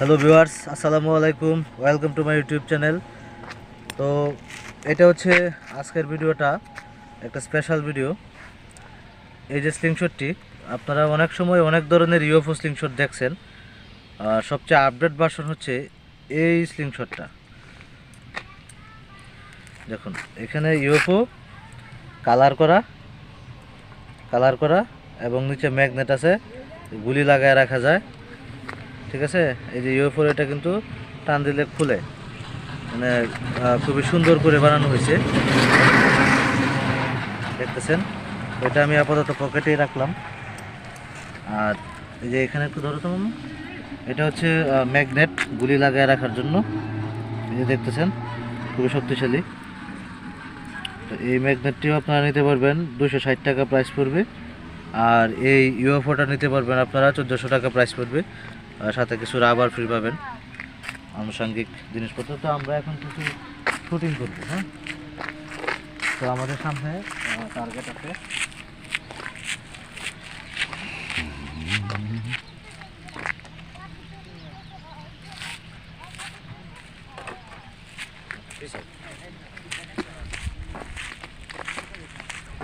Hello viewers, আসসালামু আলাইকুম। Welcome to my YouTube channel তো এটা হচ্ছে আজকের ভিডিওটা, একটা স্পেশাল ভিডিও এই যে স্লিংশটটি আপনারা অনেক সময় অনেক ধরনের ইউএফও স্লিংশট দেখছেন। আর সবচেয়ে আপডেট ভার্সন হচ্ছে এই স্লিংশটটা দেখুন, এখানে ইউএফও কালার করা কালার করা, এবং নিচে ম্যাগনেট আছে, গুলি লাগায় রাখা যায়। ঠিক আছে? এই যে ইউএফওর এটা কিন্তু টান দিলে খুলে। মানে খুবই সুন্দর করে বানানো হয়েছে। দেখতেছেন? এটা আমি আপাতত পকেটেই রাখলাম। আর এই যে এখানে একটু ধরো তো মামা। এটা হচ্ছে ম্যাগনেট গুলি লাগায় রাখার জন্য। এই যে দেখতেছেন? খুবই শক্তিশালী। তো এই ম্যাগনেটটিও আপনারা নিতে পারবেন। দুশো ষাট টাকা প্রাইস পড়বে। আর এই ইউএফওটা নিতে পারবেন আপনারা চোদ্দোশো টাকা প্রাইস পড়বে। সাথে কিছু রাবার ফ্রি পাবেন। আনুষঙ্গিক জিনিসপত্র। তো আমরা এখন কিছু শুটিং করব হ্যাঁ? তো আমাদের সামনে টার্গেট আছে।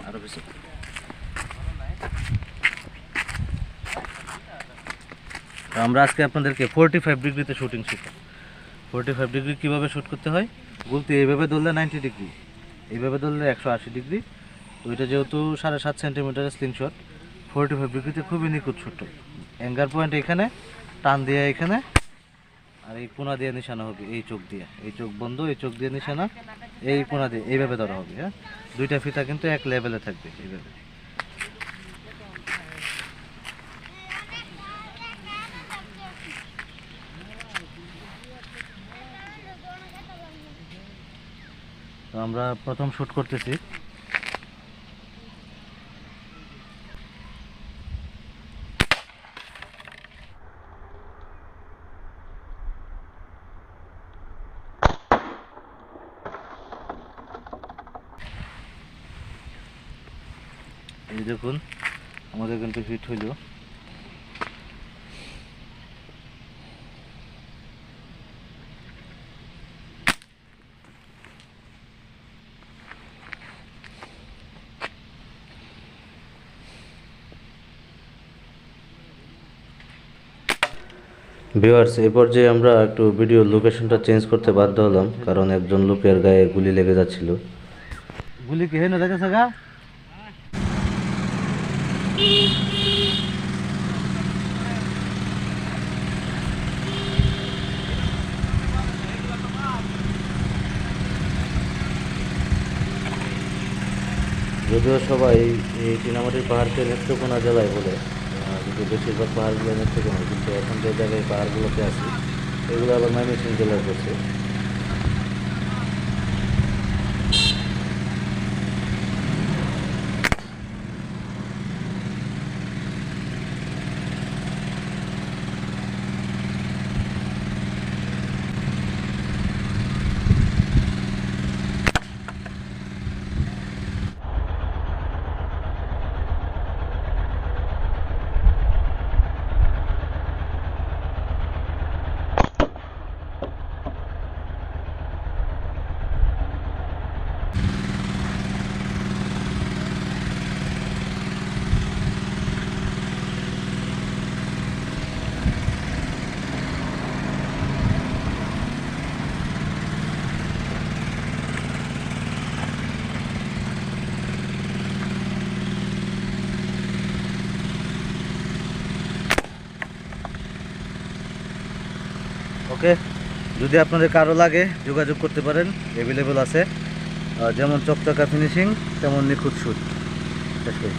আরও বেশি। তো আমরা আজকে আপনাদেরকে ফোরটি ফাইভ ডিগ্রিতে শুটিং শিখাব। ফোরটি ফাইভ ডিগ্রি কীভাবে শ্যুট করতে হয়? বলতে এইভাবে ধরলে নাইনটি ডিগ্রি এইভাবে ধরলে একশো আশি ডিগ্রি এটা যেহেতু সাড়ে সাত সেন্টিমিটারের স্ক্রিনশট ফোরটি ফাইভ ডিগ্রিতে খুবই নিখুঁত ছোট অ্যাঙ্গার পয়েন্ট এখানে, টান দিয়ে এখানে, আর এই কোনা দিয়ে নিশানা হবে, এই চোখ দিয়ে। এই চোখ বন্ধ, এই চোখ দিয়ে নিশানা, এই কোনা দিয়ে, এইভাবে ধরা হবে হ্যাঁ? দুইটা ফিতা কিন্তু এক লেভেলে থাকবে, এইভাবে। তো আমরা প্রথম শ্যুট করতেছি। এই দেখুন আমাদের কিন্তু হিট হইল। ভিউয়ার্স এই পর্যায়ে আমরা একটু ভিডিও লোকেশনটা চেঞ্জ করতে বাধ্য হলাম কারণ একজন লোকের গায়ে গুলি লেগে যাচ্ছিল। গুলি কি হেন দেখেছে গা? যদিও সবাই এই চিনামাটির পাহাড়কে নেত্রকোনা জেলায় বলে। কিন্তু বেশিরভাগ পাহাড়গুলো নেত্রকোনা কিন্তু এখন যে জায়গায় পাহাড়গুলোতে আছে, এগুলো আবার ময়মনসিংহ জেলার পড়ছে। ওকে? যদি আপনাদের কারও লাগে, যোগাযোগ করতে পারেন অ্যাভেলেবেল আছে। যেমন চকচকা ফিনিশিং তেমন নিখুঁত সুদ শেষ করি